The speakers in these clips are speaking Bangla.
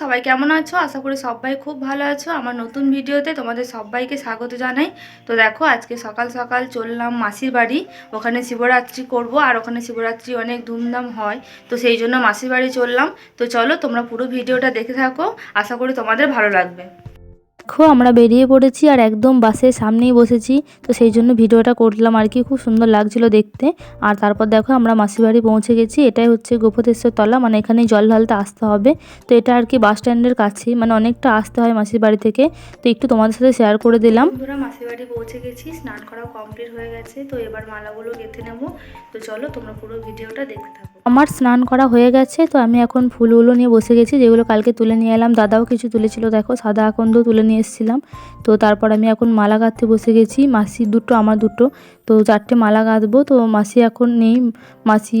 সবাই কেমন আছো? আশা করি সবাই খুব ভালো আছো। আমার নতুন ভিডিওতে তোমাদের সবাইকে স্বাগত জানাই। তো দেখো, আজকে সকাল সকাল চললাম মাসির বাড়ি। ওখানে শিবরাত্রি করব, আর ওখানে শিবরাত্রি অনেক ধুমধাম হয়, তো সেই জন্য মাসির বাড়ি চললাম। তো চলো, তোমরা পুরো ভিডিওটা দেখে থাকো। আশা করি তোমাদের ভালো লাগবে। দেখো আমরা বেরিয়ে পড়েছি আর একদম বাসের সামনেই বসেছি। তো সেই জন্য ভিডিওটা করলাম আর কি খুব সুন্দর লাগছিল দেখতে। আর তারপর দেখো আমরা মাসির বাড়ি পৌঁছে গেছি এটাই হচ্ছে গোপতেশ্বর তলা মানে এখানে জল ঢালতে আসতে হবে। তো এটা আর কি বাস স্ট্যান্ডের কাছেই মানে অনেকটা আসতে হয় মাসির বাড়ি থেকে। তো একটু তোমাদের সাথে শেয়ার করে দিলাম। বন্ধুরা মাসির বাড়ি পৌঁছে গেছি স্নান করা কমপ্লিট হয়ে গেছে। তো এবার মালাগুলো গেঁথে নেব। তো চলো তোমরা পুরো ভিডিওটা দেখতে থাকো। আমার স্নান করা হয়ে গেছে তো আমি এখন ফুলগুলো নিয়ে বসে গেছি যেগুলো কালকে তুলে নিয়ে এলাম। দাদাও কিছু তুলেছিল দেখো সাদা আকন্দ তুলে নিয়ে এসেছিলাম। তো তারপর আমি এখন মালা গাঁথতে বসে গেছি। মাসি দুটো, আমার দুটো। তো চারটে মালা গাঁথবো। তো মাসি এখন নেই। মাসি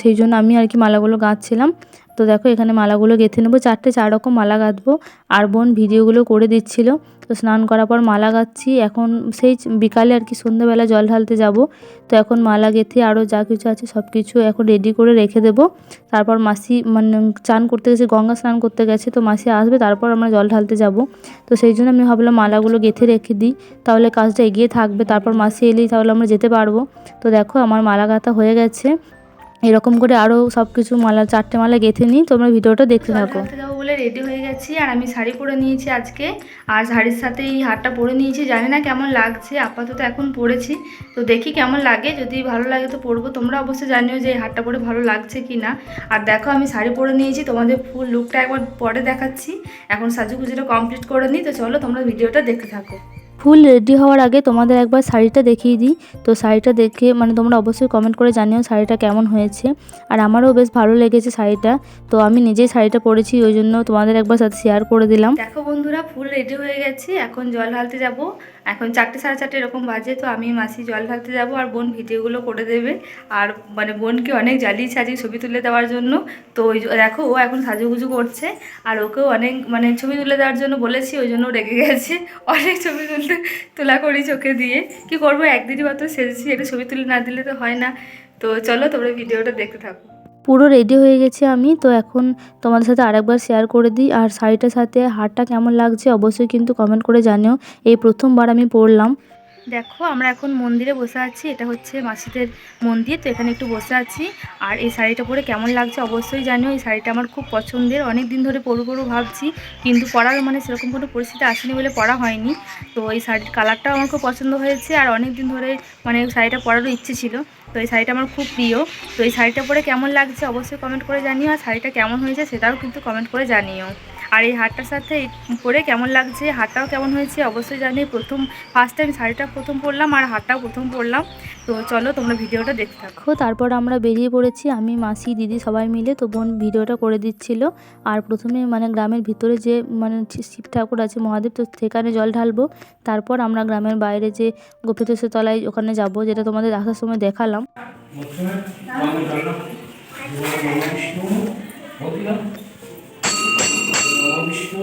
সেই জন্য আমি আর কি মালাগুলো গাঁথছিলাম। তো দেখো এখানে মালাগুলো গেঁথে নেব। চারটে চার রকম মালা গাঁথবো। আর বোন ভিডিওগুলো করে দিচ্ছিল। তো স্নান করার পর মালা গাঁথছি। এখন সেই বিকালে আর কি সন্ধ্যাবেলা জল ঢালতে যাব। তো এখন মালা গেঁথে আরও যা কিছু আছে সব কিছু এখন রেডি করে রেখে দেবো। তারপর মাসি মানে চান করতে গেছে, গঙ্গা স্নান করতে গেছে। তো মাসি আসবে, তারপর আমরা জল ঢালতে যাব। তো সেই জন্য আমি ভাবলাম মালাগুলো গেঁথে রেখে দিই। তাহলে কাজটা এগিয়ে থাকবে। তারপর মাসি এলেই তাহলে আমরা যেতে পারব। তো দেখো আমার মালা গাঁথা হয়ে গেছে। এরকম করে আরও সব কিছু মালা চারটে মালা গেঁথে নিই তোমরা ভিডিওটা দেখতে থাকো। যাব বলে রেডি হয়ে গেছি আর আমি শাড়ি পরে নিয়েছি আজকে। আর শাড়ির সাথে এই হারটা পরে নিয়েছি জানি না কেমন লাগছে আপাতত এখন পরেছি। তো দেখি কেমন লাগে যদি ভালো লাগে তো পরবো। তোমরা অবশ্যই জানিও যে এই হারটা পরে ভালো লাগছে কি না আর দেখো আমি শাড়ি পরে নিয়েছি তোমাদের ফুল লুকটা একবার পরে দেখাচ্ছি। এখন সাজুগুজুটা কমপ্লিট করে নিই তো চলো তোমরা ভিডিওটা দেখতে থাকো। ফুল রেডি হওয়ার আগে তোমাদের একবার শাড়িটা দেখিয়ে দিই। তো শাড়িটা দেখে মানে তোমরা অবশ্যই কমেন্ট করে জানিও শাড়িটা কেমন হয়েছে। আর আমারও বেশ ভালো লেগেছে শাড়িটা। তো আমি নিজেই শাড়িটা পরেছি, ওই জন্য তোমাদের একবার সাথে শেয়ার করে দিলাম। দেখো বন্ধুরা, ফুল রেডি হয়ে গেছে। এখন জল ঢালতে যাব। এখন চারটে সাড়ে চারটে এরকম বাজে, তো আমি মাসি জল ঢালতে যাব আর বোন ভিডিওগুলো করে দেবে। আর মানে বোনকে অনেক জ্বালিয়ে সাজিয়ে ছবি তুলে দেওয়ার জন্য। তো ওই দেখো, ও এখন সাজুগুজু করছে। আর ওকেও অনেক মানে ছবি তুলে দেওয়ার জন্য বলেছি, ওই জন্য রেগে গেছে। অনেক ছবি তুলতে, তোলা করি চোখে দিয়ে। কি করব, একদিনই মাত্র সেজেছি, একটু ছবি তুলে না দিলে তো হয় না। তো চলো তোমরা ভিডিওটা দেখতে থাকো। পুরো রেডি হয়ে গেছি আমি। তো এখন তোমাদের সাথে আরেকবার শেয়ার করে দিই। আর শাড়িটার সাথে হারটা কেমন লাগছে অবশ্যই কিন্তু কমেন্ট করে জানিও। এই প্রথমবার আমি পরলাম। দেখো, আমরা এখন মন্দিরে বসে আছি। এটা হচ্ছে মাসিদের মন্দির, তো এখানে একটু বসে আছি। আর এই শাড়িটা পরে কেমন লাগছে অবশ্যই জানিও। এই শাড়িটা আমার খুব পছন্দের। অনেক দিন ধরে পরবো পরবো ভাবছি, কিন্তু পরার মানে সেরকম কোনো পরিস্থিতি আসেনি বলে পরা হয়নি। তো এই শাড়ির কালারটাও আমার খুব পছন্দ হয়েছে আর অনেক দিন ধরে মানে শাড়িটা পরারও ইচ্ছে ছিল। তো এই শাড়িটা আমার খুব প্রিয়। তো এই শাড়িটা পরে কেমন লাগছে অবশ্যই কমেন্ট করে জানিও। আর শাড়িটা কেমন হয়েছে সেটাও কিন্তু কমেন্ট করে জানিও। আর এই হারটার সাথে এই পরে কেমন লাগছে? হারটাও কেমন হয়েছে? অবশ্যই জানি। প্রথম ফার্স্ট টাইম শাড়িটা প্রথম পরলাম আর হারটাও প্রথম পরলাম। তো চলো তোমরা ভিডিওটা দেখতে থাকো। দেখো তারপর আমরা বেরিয়ে পড়েছি। আমি মাসি দিদি সবাই মিলে তো বোন ভিডিওটা করে দিচ্ছিল। আর প্রথমে মানে গ্রামের ভিতরে যে মানে শিব ঠাকুর আছে মহাদেব তো সেখানে জল ঢালবো। তারপর আমরা গ্রামের বাইরে যে গোপীতেশ্বর তলায় ওখানে যাব যেটা তোমাদের আসার সময় দেখালাম।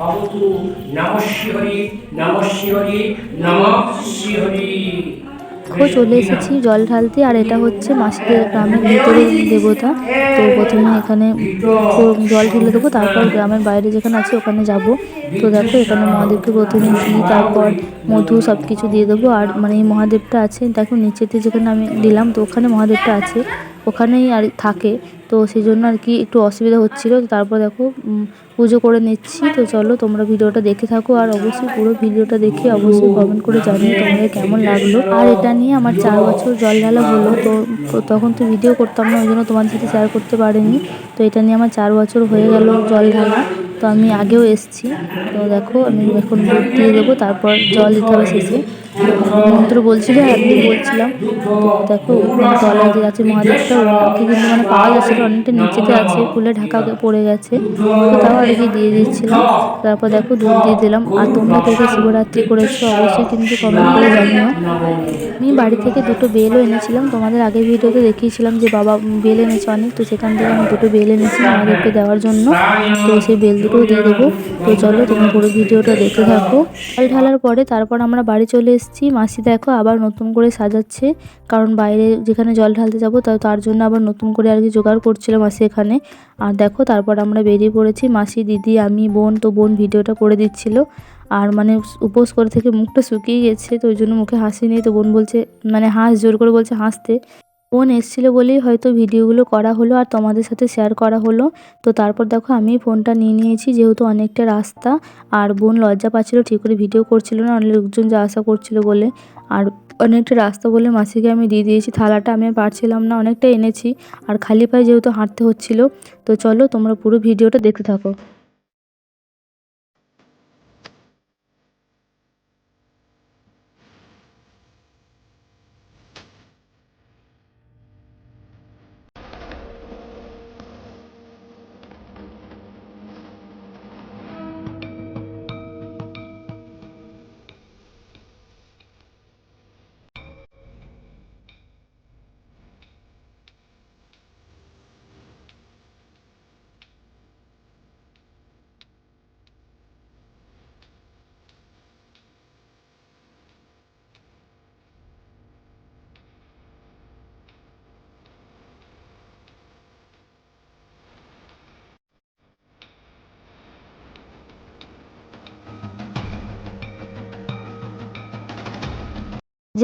ভবতু নমঃ শিহরি নমঃ শিহরি নমঃ শিহরি দেখো চলে এসেছি জল ঢালতে, আর এটা হচ্ছে মাসিদের গ্রামের ভিতরে দেবতা। তো প্রথমে এখানে জল ঢেলে দেবো, তারপর গ্রামের বাইরে যেখানে আছে ওখানে যাব। তো দেখো, এখানে মহাদেবকে প্রথমে ঘি তারপর মধু সব কিছু দিয়ে দেবো। আর মানে এই মহাদেবটা আছে, দেখো নিচেতে যেখানে আমি দিলাম, তো ওখানে মহাদেবটা আছে। ওখানেই আর থাকে। তো সেই জন্য আর কি একটু অসুবিধা হচ্ছিল। তারপর দেখো পুজো করে নিচ্ছি। তো চলো তোমরা ভিডিওটা দেখে থাকো আর অবশ্যই পুরো ভিডিওটা দেখে অবশ্যই কমেন্ট করে জানিও তোমাদের কেমন লাগল। আর এটা নিয়ে আমার চার বছর জল ঢালা হলো। তো তখন তো ভিডিও করতাম না, ওই জন্য তোমাদের সাথে শেয়ার করতে পারিনি। তো এটা নিয়ে আমার চার বছর হয়ে গেল জল ঢালা। তো আমি আগেও এসেছি। তো দেখো, আমি এখন দিয়ে দেবো। তারপর জল দিতে হবে শেষে। মন্ত্র বলছিল আর আমি বলছিলাম। দেখো তলায় যে আছে মহাদেবটা ওনাকে কিন্তু মানে পাওয়া যাচ্ছে অনেকটা নিচেতে আছে, ফুলে ঢাকা পড়ে গেছে। তাও আর কি দিয়ে দিচ্ছিলাম তারপর দেখো, দুধ দিয়ে দিলাম। আর তোমরা থেকে শিবরাত্রি করেছ, অবশ্যই কিন্তু কমেন্ট করে জানিও। আমি বাড়ি থেকে দুটো বেলও এনেছিলাম। তোমাদের আগের ভিডিওতে দেখিয়েছিলাম যে, বাবা বেল এনেছে অনেক। তো সেখান থেকে আমি দুটো বেল এনেছি আমাদেরকে দেওয়ার জন্য। তো সেই বেল দুটোও দিয়ে দেবো। তো চলো, তোমরা পুরো ভিডিওটা দেখে থাকো। ঢালার পরে তারপর আমরা বাড়ি চলে এসেছি, মাসি দেখো আবার নতুন করে সাজাচ্ছে, কারণ বাইরে যেখানে জল ঢালতে যাব তার জন্য আবার নতুন করে আর কি জোগাড় করছিল মাসি এখানে। আর দেখো তারপর আমরা বেরিয়ে পড়েছি, মাসি, দিদি, আমি, বোন, তো বোন ভিডিওটা করে দিচ্ছিল। আর মানে উপোস করে থেকে মুখটা শুকিয়ে গেছে, তো ওই জন্য মুখে হাসি নেই, তো বোন বলছে মানে হাঁস জোর করে বলছে হাসতে। বোন এসেছিল বলেই হয়তো ভিডিওগুলো করা হলো আর তোমাদের সাথে শেয়ার করা হলো। তো তারপর দেখো আমি ফোনটা নিয়ে নিয়েছি, যেহেতু অনেকটা রাস্তা আর বোন লজ্জা পাচ্ছিলো, ঠিক করে ভিডিও করছিল না অনেক লোকজন যা আশা করছিল বলে। আর অনেকটা রাস্তা বলে মাসিকে আমি দিয়ে দিয়েছি, থালাটা আমি পারছিলাম না, অনেকটা এনেছি। আর খালি পায়ে যেহেতু হাঁটতে হচ্ছিল, তো চলো তোমরা পুরো ভিডিওটা দেখতে থাকো।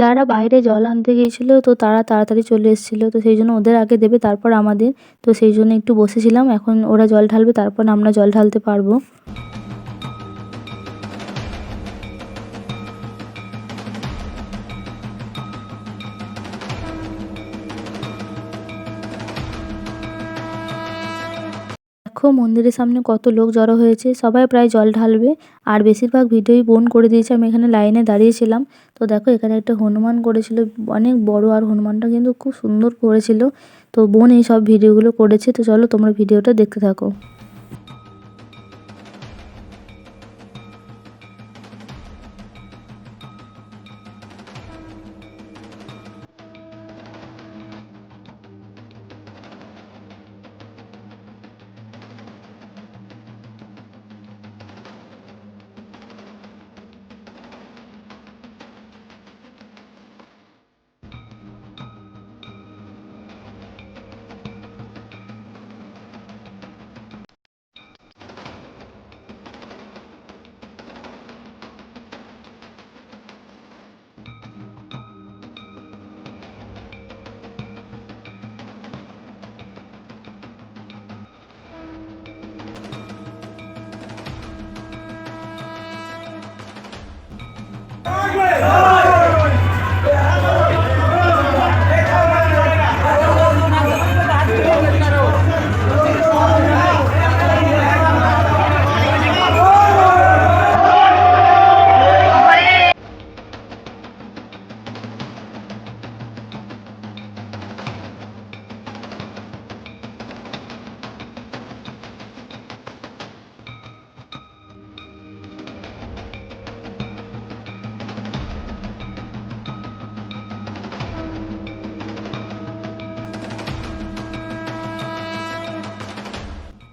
যারা বাইরে জল আনতে গিয়েছিল, তো তারা তাড়াতাড়ি চলে এসেছিল। তো সেই জন্য ওদের আগে দেবে, তারপর আমাদের। তো সেই জন্য একটু বসেছিলাম, এখন ওরা জল ঢালবে, তারপর আমরা জল ঢালতে পারব। দেখো মন্দিরের সামনে কত লোক জড়ো হয়েছে, সবাই প্রায় জল ঢালবে। আর বেশিরভাগ ভিডিওই বোন করে দিয়েছে, আমি এখানে লাইনে দাঁড়িয়েছিলাম। তো দেখো এখানে একটা হনুমান করেছিল, অনেক বড়, আর হনুমানটা কিন্তু খুব সুন্দর করেছিল। তো বোন এই সব ভিডিওগুলো করেছে, তো চলো তোমরা ভিডিওটা দেখতে থাকো।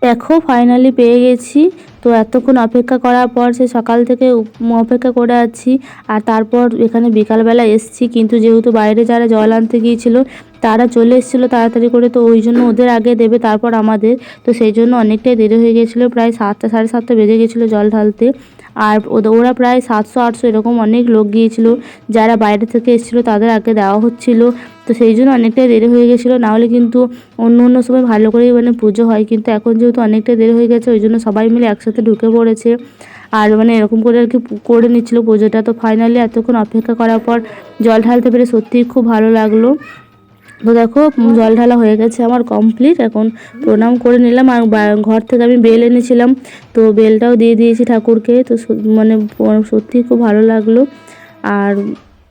দেখো ফাইনালি পেয়ে গেছি। তো এতক্ষণ অপেক্ষা করার পর সে সকাল থেকে অপেক্ষা করে আছি। আর তারপর এখানে বিকালবেলা এসছি। কিন্তু যেহেতু বাইরে যারা জল আনতে গিয়েছিল, তারা চলে এসেছিল তাড়াতাড়ি করে। তো ওই জন্য ওদের আগে দেবে, তারপর আমাদের। তো সেই জন্য অনেকটাই দেরি হয়ে গেছিল। প্রায় সাতটা, সাড়ে সাতটা বেজে গেছিল জল ঢালতে। আর ওরা প্রায় সাতশো, আটশো এরকম অনেক লোক গিয়েছিল। যারা বাইরে থেকে এসেছিল, তাদের আগে দেওয়া হচ্ছিল। তো সেই জন্য অনেকটাই দেরি হয়ে গেছিল। নাহলে কিন্তু অন্য অন্য সময় ভালো করেই মানে পুজো হয়। কিন্তু এখন যেহেতু অনেকটা দেরি হয়ে গেছে, ওই জন্য সবাই মিলে একসাথে ঢুকে পড়েছে। আর মানে এরকম করে আর কি করে নিচ্ছিলো পুজোটা। তো ফাইনালি এতক্ষণ অপেক্ষা করার পর জল ঢালতে পেরে সত্যিই খুব ভালো লাগল। তো দেখো জল ঢালা হয়ে গেছে আমার কমপ্লিট এখন প্রণাম করে নিলাম। আর ঘর থেকে আমি বেল এনেছিলাম। তো বেলটাও দিয়ে দিয়েছি ঠাকুরকে। তো মানে সত্যিই খুব ভালো লাগল। আর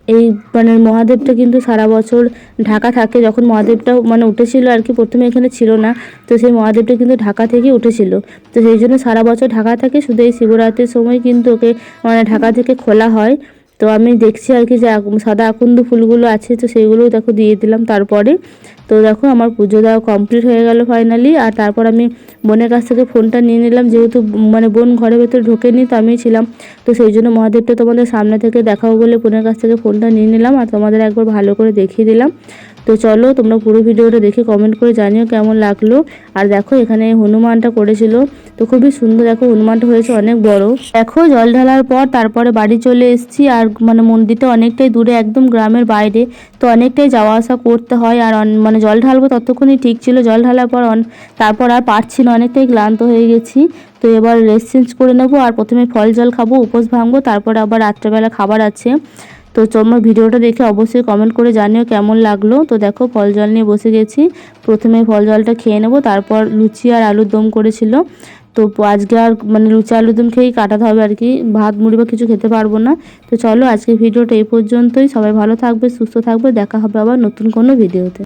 এই মানে মহাদেবটা কিন্তু সারা বছর ঢাকা থাকে। যখন মহাদেবটা মানে উঠেছিল আর কি, প্রথমে এখানে ছিল না, তো সেই মহাদেবটা কিন্তু ঢাকা থেকে উঠেছিল। তো সেই জন্য সারা বছর ঢাকা থাকে, শুধু এই শিবরাত্রির সময় কিন্তু ওকে মানে ঢাকা থেকে খোলা হয়। তো আমি দেখছি আর কি যে সাদা আকুন্দ ফুলগুলো আছে, তো সেইগুলোও দেখো দিয়ে দিলাম। তারপরে তো দেখো আমার পুজো দেওয়া কমপ্লিট হয়ে গেল ফাইনালি আর তারপর আমি বোনের কাছ থেকে ফোনটা নিয়ে নিলাম, যেহেতু মানে বোন ঘরের ভেতরে ঢোকেনি, তো আমি ছিলাম। তো সেই জন্য মহাদেবটা তোমাদের সামনে থেকে দেখাবো বলে বোনের কাছ থেকে ফোনটা নিয়ে নিলাম, আর তোমাদের একবার ভালো করে দেখিয়ে দিলাম। তো চলো তোমরা পুরো ভিডিওটা দেখে কমেন্ট করে জানিও কেমন লাগল। আর দেখো এখানে হনুমানটা করেছিল। তো খুবই সুন্দর দেখো হনুমানটা হয়েছে অনেক বড়। দেখো জল ঢালার পর তারপরে বাড়ি চলে এসেছি আর মানে মন্দিরটা অনেকটাই দূরে একদম গ্রামের বাইরে। তো অনেকটাই যাওয়া আসা করতে হয় আর মানে জল ঢালবো ততক্ষণই ঠিক ছিল। জল ঢালার পর তারপর আর পারছি না, অনেকটাই ক্লান্ত হয়ে গেছি। তো এবার রেস্ট চেঞ্জ করে নেব আর প্রথমে ফল জল খাব, উপোস ভাঙবো, তারপর আবার রাত্রেবেলা খাবার আছে। তো তোমার ভিডিওটা দেখে অবশ্যই কমেন্ট করে জানিও কেমন লাগল। তো দেখো, ফল জল নিয়ে বসে গেছি। প্রথমে ফল জলটা খেয়ে নেব, তারপর লুচি আর আলুর দম করেছিল। তো আজকে আর মানে লুচি আলুর দম খেয়েই কাটাতে হবে আর কি। ভাত, মুড়ি বা কিছু খেতে পারব না। তো চলো আজকে ভিডিওটা এই পর্যন্তই। সবাই ভালো থাকবে, সুস্থ থাকবে। দেখা হবে আবার নতুন কোনো ভিডিওতে।